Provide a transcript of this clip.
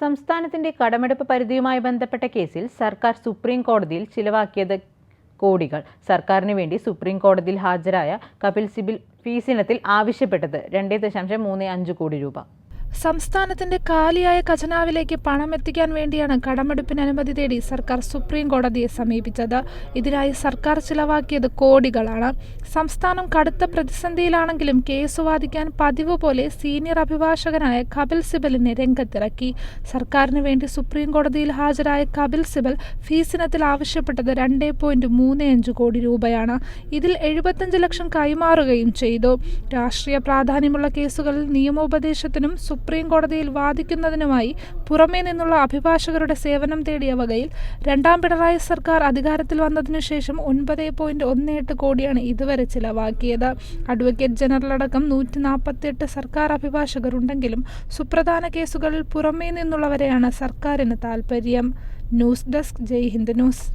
സംസ്ഥാനത്തിന്റെ കടമെടുപ്പ് പരിധിയുമായി ബന്ധപ്പെട്ട കേസിൽ സർക്കാർ സുപ്രീം കോടതിയിൽ ചിലവാക്കിയത് കോടികൾ. സർക്കാരിന് വേണ്ടി സുപ്രീം കോടതിയിൽ ഹാജരായ കപിൽ സിബിൽ ഫീസിനത്തിൽ ആവശ്യപ്പെട്ടത് രണ്ടേ ദശാംശം മൂന്ന് അഞ്ച് കോടി രൂപ. സംസ്ഥാനത്തിന്റെ കാലിയായ ഖജനാവിലേക്ക് പണം എത്തിക്കാൻ വേണ്ടിയാണ് കടമെടുപ്പിന് അനുമതി തേടി സർക്കാർ സുപ്രീം കോടതിയെ സമീപിച്ചത്. ഇതിനായി സർക്കാർ ചിലവാക്കിയത് കോടികളാണ്. സംസ്ഥാനം കടുത്ത പ്രതിസന്ധിയിലാണെങ്കിലും കേസ് വാദിക്കാൻ പതിവ് പോലെ സീനിയർ അഭിഭാഷകനായ കപിൽ സിബലിനെ രംഗത്തിറക്കി. സർക്കാരിന് വേണ്ടി സുപ്രീം കോടതിയിൽ ഹാജരായ കപിൽ സിബൽ ഫീസിനത്തിൽ ആവശ്യപ്പെട്ടത് രണ്ടേ പോയിന്റ് മൂന്ന് അഞ്ച് കോടി രൂപയാണ്. ഇതിൽ എഴുപത്തഞ്ച് ലക്ഷം കൈമാറുകയും ചെയ്തു. രാഷ്ട്രീയ പ്രാധാന്യമുള്ള കേസുകളിൽ നിയമോപദേശത്തിനും സുപ്രീം കോടതിയിൽ വാദിക്കുന്നതിനുമായി പുറമേ നിന്നുള്ള അഭിഭാഷകരുടെ സേവനം തേടിയ വകയിൽ രണ്ടാം പിണറായി സർക്കാർ അധികാരത്തിൽ വന്നതിനു ശേഷം ഒൻപത് പോയിന്റ് ഒന്ന് എട്ട് കോടിയാണ് ഇതുവരെ ചിലവാക്കിയത്. അഡ്വക്കേറ്റ് ജനറൽ അടക്കം നൂറ്റി നാൽപ്പത്തിയെട്ട് സർക്കാർ അഭിഭാഷകരുണ്ടെങ്കിലും സുപ്രധാന കേസുകളിൽ പുറമേ നിന്നുള്ളവരെയാണ് സർക്കാരിന് താൽപ്പര്യം news desk Jai Hind news.